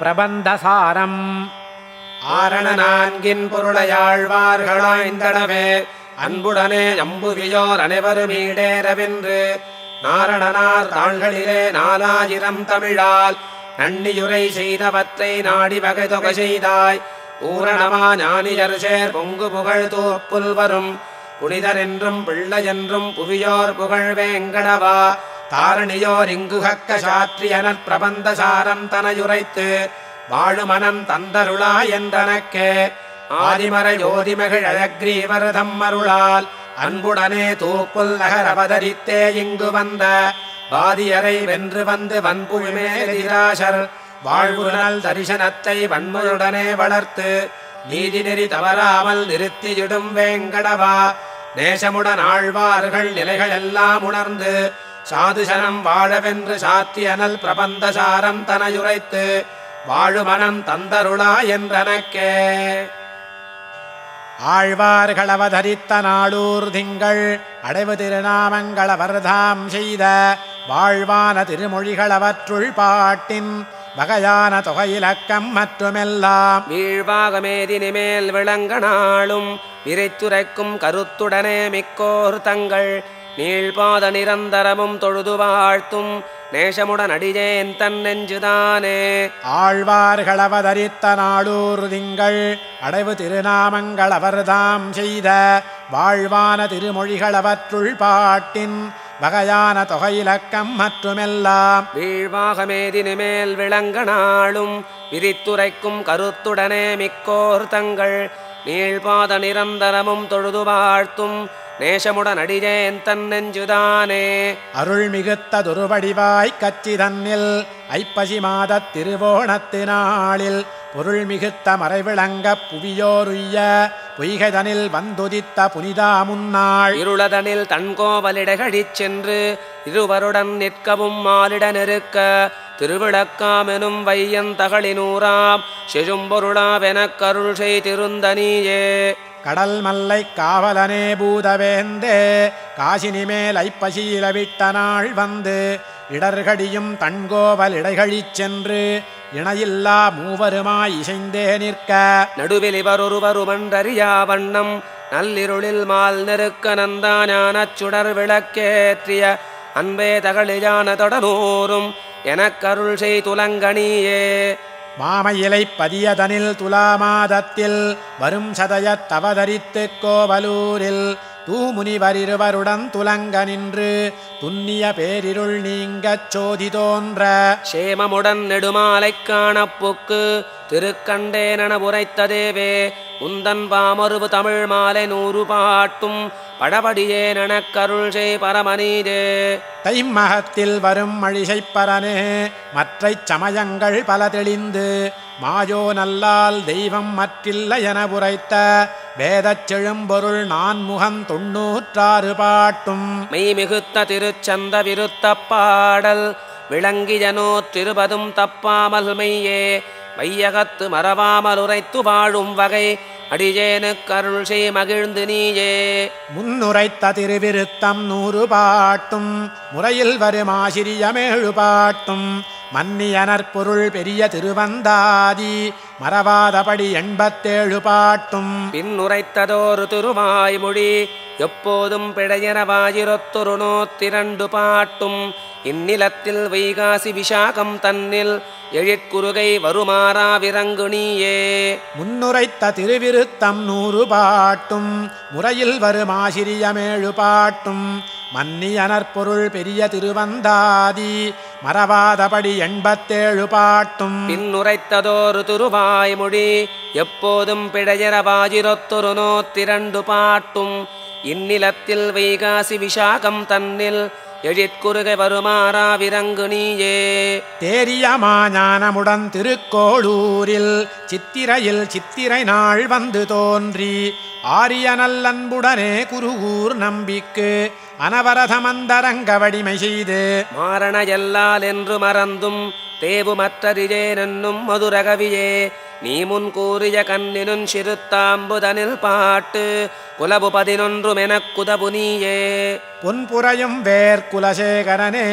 பிரபந்தசாரம். ஆரண நான்கின் பொருளையாழ்வார்களாய்ந்தனவே அன்புடனே அம்புவியோர் அனைவரும் ஈடேரவென்று நாரணனார் தாள்களிலே நாலாயிரம் தமிழால் நன்னியுரை செய்தவற்றை நாடி வகை தொகை செய்தாய் ஊரணமா ஞானியர் சேர் பொங்கு புகழ் தூப்புல் வரும் புனிதர் என்றும் பிள்ளை என்றும் புவியோர் புகழ் வேங்கடவா தாரணியோர் பிரபந்தசாரம் தனையுரைத்து வாழுமனம் தந்தருளா என்றனக்கே ஆதிமர யோதிமகிழ் அழக்ரீவர் தம்மருளால் அன்புடனே தூப்புல் நகர் அவதரித்தே இங்கு வந்த பாதியரை வென்று வந்து வன்புவிமேதிராசர் வாழ்வுணல் தரிசனத்தை வன்முறையுடனே வளர்த்து நீதி நெறி தவறாமல் நிறுத்தியிடும் வேங்கடவா நேசமுடன் ஆழ்வார்கள் நிலைகள் எல்லாம் உணர்ந்து சாதுசனம் வாழவென்று சாத்தியனல் பிரபந்தசாரம் தனையுரைத்து வாழுமனம் தந்தருளா என்றனக்கே. ஆழ்வார்களவதரித்த நாளூர் திங்கள் அடைவு திருநாமங்களவர்தாம் செய்த வாழ்வான திருமொழிகள் அவற்றுள் பாட்டின் வகையான தொகையிலக்கம் மற்றுமெல்லாம். வீழ்வாகமேதினி மேல் விளங்க நாளும் விரைத்துரைக்கும் கருத்துடனே மிக்கோர் தங்கள் நீழ்பாத நிரந்தரமும் தொழுது வாழ்த்தும் நேசமுடன் அடியேன் தன் நெஞ்சுதானே. ஆழ்வார்கள் அவதரித்த நாளூர் திங்கள் அடைவு திருநாமங்கள் அவர்தாம் செய்த வாழ்வான திருமொழிகள் அவற்றுள் பாட்டின் வகையான தொகையிலக்கம் மற்றுமெல்லாம். வீழ்வாகமேதினி மேல் விளங்க நாளும் விரித்துரைக்கும் கருத்துடனே மிக்கோர் தங்கள் நீழ்பாத நிரந்தரமும் தொழுது வாழ்த்தும் நேசமுடன் அடியேன் தன் நெஞ்சுதானே. அருள் மிகுத்த துருவடிவாய் கச்சி தன்னில் ஐப்பசி மாதத் திருவோணத்து நாளில் பொருள் மிகுத்த மறைவிளங்க புவியோருய்ய பொய்கைதனில் வந்துதித்த புனிதா முன்னாள். இருளதனில் தன்கோவலிடகழிச் சென்று இருவருடன் நிற்கவும் மாலிட நெருக்க திருவிளக்காமெனும் வையன் தகளினூராம் செழும்பொருளாவெனக் கருள் செய்திருந்தனியே கடல் மல்லை காவலனே பூதவேந்தே காசினி மேல் ஐப்பசியில விட்ட நாள் வந்து இடர்கடியும் தன்கோவல் இடைகழிச் சென்று இணையில்லா மூவருமாய் இசைந்தே நிற்க. நடுவில் இவரொருவருமன்றறியா வண்ணம் நல்லிருளில் மால் நெருக்க நந்தாஞானச் சுடர் விளக்கேற்றிய அன்பே தகழியான தொடனூரும் எனக்கருள் செய் துலங்கணியே. மாமையிலை பதியதனில் துலாமாதத்தில் வரும் சதயத் தவதரித்து கோவலூரில் தூமுனிவரிருவருடன் துலங்க நின்று துன்னிய பேரிருள் நீங்கச் சோதி தோன்ற சேமமுடன் நெடுமாலைக் காணப்புக்கு திருக்கண்டேனென உரைத்த தேவே உந்தன் பாமருவு தமிழ் மாலை நூறு பாட்டும் படபடியே நனக்கருள் செய் பரமனீதே தைம்மகத்தில் வரும் மழிசைப்பரனே மற்றைச் சமயங்கள் பல தெளிந்து மாயோ நல்லால் தெய்வம் மற்றில்லை என உரைத்த வேதச் செழும்பொருள் நான்முகன் தொன்னூற்றாறு பாட்டும். மெய் மிகுத்த திருச்சந்த விருத்த பாடல் விளங்கியனோ திருபதும் தப்பாமல் மெய்யே வையகத்து மறவாமல் உரைத்து வாழும் வகை அடியேனுக்கு அருள் செய் மகிழ்ந்து நீயே. முன்னுரைத்த திருவிருத்தம் நூறு பாட்டும் முறையில் வரும் ஆசிரியமேழு பாட்டும். மன்னியனர் பொருள் பெரிய திருவந்தாதி மறவாதபடி எண்பத்தேழு பாட்டும். பின் உரைத்ததோரு திருவாய்மொழி எப்போதும் பிழையனவாயிரத்தொரு நூத்திரண்டு பாட்டும். இந்நிலத்தில் வைகாசி விஷாகம் தன்னில் எழிற்குறுகை வருமாறா விரங்கு நீயே முன்னுரைத்த திருவிருத்தம் நூறு பாட்டும் முறையில் வரும் ஆசிரியமேழு பாட்டும். மன்னியனர் பொருள் பெரிய திருவந்தாதி மறவாதபடி எண்பத்தேழு பாட்டும். பின் உரைத்ததோரு திருவாய்மொழி எப்போதும் பிழையரவாயிரத்தொரு நூத்திரண்டு பாட்டும். இந்நிலத்தில் வைகாசி விஷாகம் தன்னில் எழிற்குறுகை வருமாறா விரங்கு நீயே. தேரியமாஞானமுடன் திருக்கோளூரில் சித்திரையில் சித்திரை நாள் வந்து தோன்றி ஆரிய நல்லன்புடனே குருகூர் நம்பிக்கு அனவரதமந்தரங்க வடிமை செய்து. மாரண எல்லால் என்று மறந்தும் தேவுமற்றறியேனென்னும் மதுரகவியே. நீ முன் கூறிய கண்ணினும் சிறுத்தாம்புதனில் பாட்டு குலபு பதினொன்றுமெனக் குதபு நீயே பொன்புறையும் வேர் குலசேகரனே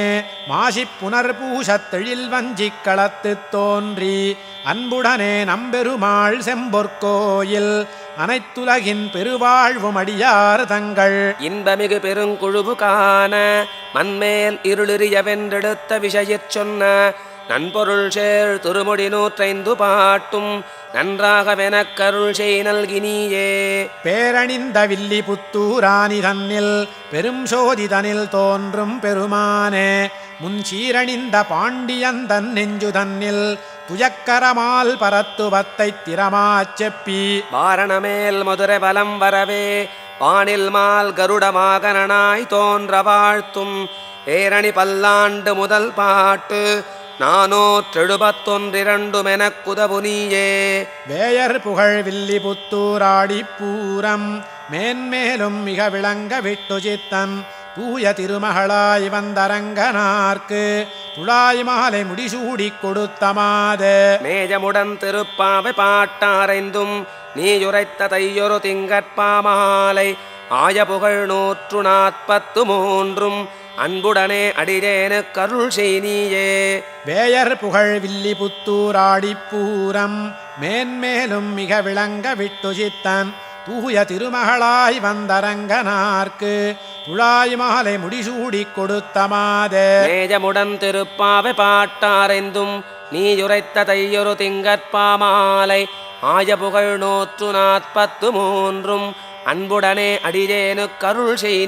மாசிப் புனர்பூஷத்தெழில் வஞ்சிக் களத்துத் தோன்றி அன்புடனே நம்பெருமாள் செம்பொற்கோயில் அனைத்துலகின் பெருவாழ்வும் அடியார் தங்கள். இன்பமிகு பெருங்குழுவு காண மண்மேல் இருளிரிய வென்றெடுத்த விஷயிற் சொன்ன நன்பொருள் சேர் திருமுடி நூற்றைந்து பாட்டும் நன்றாகவெனக் கருள் செய் நல்கினியே. பேரணிந்த வில்லி புத்தூராணி தன்னில் பெரும் சோதி தனில் தோன்றும் பெருமானே. முன் சீரணிந்த பாண்டியந்தன் நெஞ்சு தன்னில் துயக்கரமால் பரத்துவத்தைத் திறமாச் செப்பி. வாரணமேல் மதுரை வலம் வரவே வானில் மால் கருடமாகனாய் தோன்ற வாழ்த்தும். ஏரணி பல்லாண்டு முதல் பாட்டு நானூற்றெழுபத்தொன்றிரண்டுமெனக் குதவு நீயே வேயர் புகழ் வில்லி புத்தூராடி பூரம் மேன்மேலும் மிக விளங்க விட்டு சித்தன் தூய திருமகளாய் வந்தரங்கனார்க்கு துளாய் மாலை முடிசூடிக் கொடுத்த மாதே. மேஜமுடன் திருப்பாவை பாட்டாரைந்தும் நீயுரைத்த தையொரு திங்கட்பாமாலை ஆய புகழ் நூற்று நாற்பத்து மூன்றும் அன்புடனே அடிரேனு கருள் செய் நீயே வேயர் புகழ் வில்லி புத்தூராடி பூரம் மேன்மேலும் மிக விளங்க விட்டு சித்தன் தூய திருமகளாய் வந்தரங்கனார்க்கு துளாய் மாலை முடிசூடிக் கொடுத்த மாதே. மேஜமுடன் திருப்பாவை பாட்டாரைந்தும் நீயுரைத்த தையொரு திங்கட்பாமாலை ஆய புகழ் நூற்று நாற்பத்து மூன்றும் அன்புடனே அடிரேனு கருள் செய்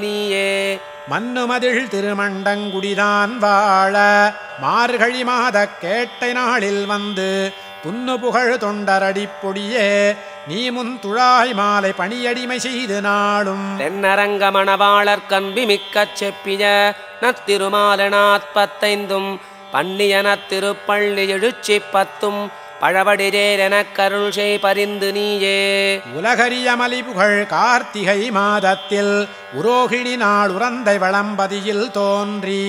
நீயே மன்னுமதில் திருமண்டங்குடிதான் வாழ. மார்கழி மாத கேட்டை நாளில் வந்து துன்னு புகழ் தொண்டரடிப்பொடியே நீ முன் துழாய் மாலை பணியடிமை செய்து நாளும். தென்னரங்க மணவாளர் கண்பி மிக்கச் செப்பிய நத்திருமால நாற்பத்தைந்தும் பன்னியன திருப்பள்ளி எழுச்சி பத்தும் பழவடிரேரெனக் கருள் செய் பரிந்து நீயே. உலகரிய மலிபுகழ் கார்த்திகை மாதத்தில் உரோகிணி நாள் உறந்தை வளம்பதியில் தோன்றி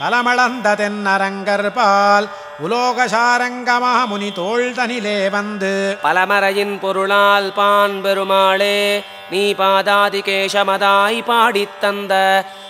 தலமளந்த தென்னரங்கர் பால் உலோகசாரங்கமா முனி தோள் தனிலே வந்து பலமறையின் பொருளால் பான் பெருமாளே நீ பாதாதி கேசமதாய் பாடித் தந்த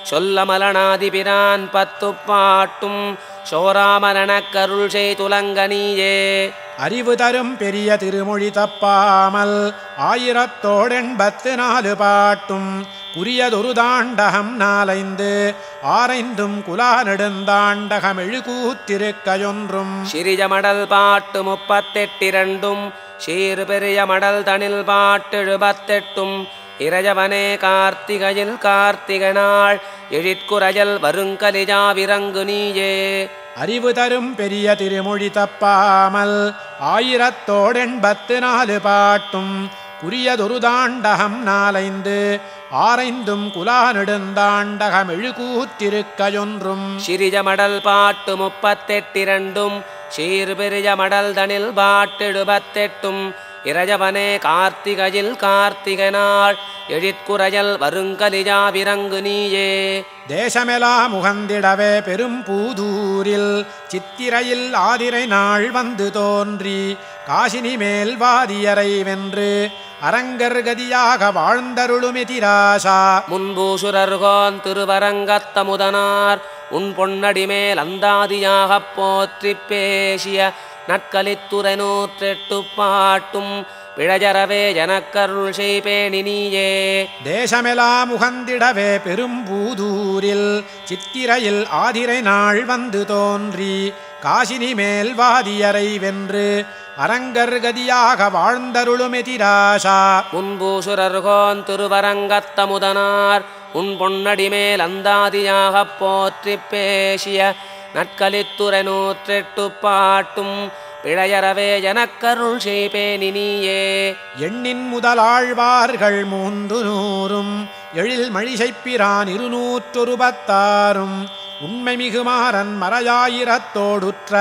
சொல்ல மலனாதிபிரான் பத்து பாட்டும் சோராமரணக் கருள் செய் துலங்க நீயே அறிவு தரும் பெரிய திருமொழி தப்பாமல் ஆயிரத்தோடெண்பத்து நாலு பாட்டும் குறியதொரு தாண்டகம் நாலைந்து ஆரைந்தும் குலா நெடுந்தாண்டகம் எழுகூத்திருக்கையொன்றும். சிறிய மடல் பாட்டு முப்பத்தெட்டிரண்டும் சீர் பெரிய மடல் தனில் பாட்டு எழுபத்தெட்டும் இறையவனே கார்த்திகையில் கார்த்திகை நாள் எழிற்குறையல் வருங்கலிஜா விரங்கு நீயே. அறிவு தரும் பெரிய திருமொழி தப்பாமல் ஆயிரத்தோடெண்பத்து நாலு பாட்டும் குறியதொரு தாண்டகம் நாலைந்து ஆரைந்தும் குலா நெடுந்தாண்டகம் எழுகூத்திருக்கையொன்றும். சிறிய மடல் பாட்டு முப்பத்தெட்டிரண்டும் சீர் பெரிய மடல் தனில் பாட்டு இறையவனே கார்த்திகையில் கார்த்திகை நாள் எழிற்குறையல் வருங்கலிஜா விரங்கு நீயே. தேசமெலாம் உகந்திடவே பெரும் பூதூரில் சித்திரையில் ஆதிரை நாள் வந்து தோன்றி காசினி மேல் வாதியரை வென்று அரங்கர் கதியாக வாழ்ந்தருளுமெதிராசா முன்பூசுரர்கோன் திருவரங்கத்தமுதனார் உன் பொன்னடி மேல் அந்தாதியாகப் போற்றிப் பேசிய நற்கலித்துறை நூற்றெட்டு பாட்டும் பிழஜரவே எனக்கருள் செய்பேணி நீயே தேசமெலாம் உகந்திடவே பெரும் பூதூரில் சித்திரையில் ஆதிரை நாள் வந்து தோன்றி காசினி மேல் வாதியரை வென்று அரங்கர் கதியாக வாழ்ந்தருளுமெதிராசா முன்பூசுரர்கோன் திருவரங்கத்தமுதனார் உன் பொன்னடி மேல் அந்தாதியாகப் போற்றிப் பேசிய நற்கலித்துறை நூற்றெட்டு பாட்டும் பிழையறவே எனக்கருள் செய்பேனி நீயே எண்ணின் முதலாழ்வார்கள் மூன்று நூறும் எழில் மழிசைப்பிரான் இருநூற்றொருபத்தாறும் உண்மை மிகுமாறன் மறையாயிரத்தோடுற்ற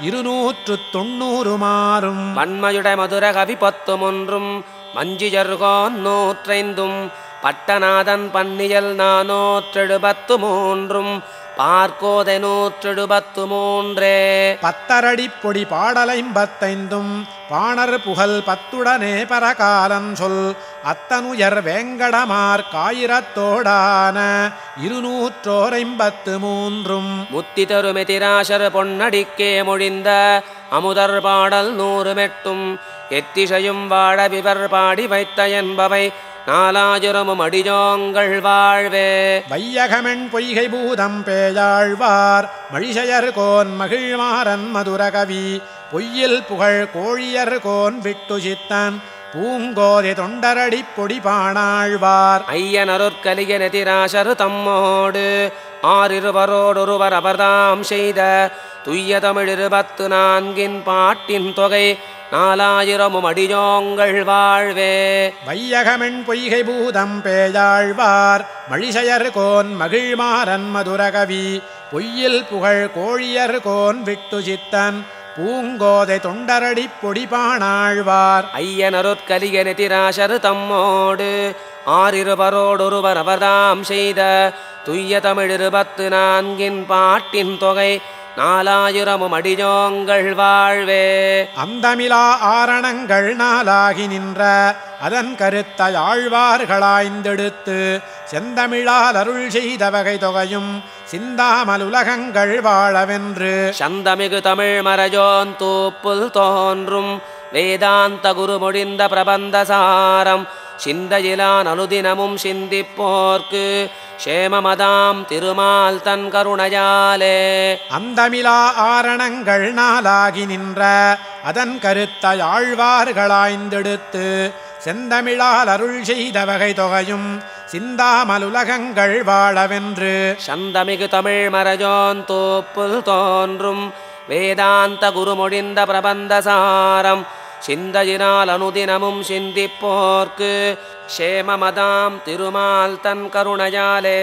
இருநூற்று தொண்ணூறுமாறும். வன்மையுட மதுர கவி பத்துமொன்றும் மஞ்சிஜர்கோன் நூற்றைந்தும் பட்டநாதன் பன்னியல் நானூற்றெழுபத்து மூன்றும் பார்க்கோதை நூற்றெழுபத்து மூன்றே பத்தரடிப் பொடி பாடலைம்பத்தைந்தும் பாணர் புகழ் பத்துடனே பரகாலன் சொல். அத்தனுயர் வேங்கடமார் காயிரத்தோடான இருநூற்றோரைம்பத்து மூன்றும் முத்தி தருமெதிராசர் பொன்னடிக்கே மொழிந்த அமுதர் பாடல் நூறு மெட்டும் எத்திசையும் வாழ விவர் பாடி வைத்த என்பவை நாலாயிரமும் அடிஜோங்கள் வாழ்வே. வையகமென் பொய்கை பூதம் பேயாழ்வார். மழிசையர் கோன் மகிழ்மாறன் மதுரகவி. பொய்யில் புகழ் கோழியர் கோன் விட்டு சித்தன் பூங்கோதை தொண்டரடிப் பொடி பாணாழ்வார் ஐயனருட்கலியனெதிராசரு தம்மோடு. ஆறிருவரோடொருவர் அவர்தாம் செய்த. துய்ய தமிழ் இருபத்து நான்கின் பாட்டின் தொகை. நாலாயிரமும் அடியோங்கள் வாழ்வே. வையகமென் பொய்கை பூதம் பேயாழ்வார் மழிசையர் கோன் மகிழ்மாறன் மதுரகவி பொய்யில் புகழ் கோழியர் கோன் விட்டு சித்தன் பூங்கோதை தொண்டரடிப் பொடி பாணாழ்வார் ஐயனருட்கலியனெதிராசரு தம்மோடு ஆறிருவரோடொருவர் அவர்தாம் செய்த துய்ய தமிழ் இருபத்து நான்கின் பாட்டின் தொகை நாலாயிரமும் அடியோங்கள் வாழ்வே. அந்தமிலா ஆரணங்கள் நாளாகி நின்ற அதன் கருத்தை ஆழ்வார்களாய்ந்தெடுத்து செந்தமிழால் அருள் செய்த வகை தொகையும் சிந்தாமல் உலகங்கள் வாழவென்று. சந்தமிகு தமிழ் மரஜோன் தூப்புல் தோன்றும் வேதாந்த குரு முடிந்த பிரபந்த சாரம். சிந்தையிலான் அனுதினமும் சிந்திப்போர்க்கு சேமமதாம் திருமால் தன் கருணையாலே. அந்தமிலா ஆரணங்கள் நாளாகி நின்ற அதன் கருத்தை ஆழ்வார்களாய்ந்தெடுத்து செந்தமிழால் அருள் செய்த வகை தொகையும் சிந்தாமல் உலகங்கள் வாழவென்று. சந்தமிகு தமிழ் மரஜோன் தோப்புல் தோன்றும் வேதாந்த குருமொழிந்த பிரபந்த சாரம் சிந்தையினால் அனுதினமும் சிந்திப்போர்க்கு சேமமதாம் திருமால் தன் கருணையாலே.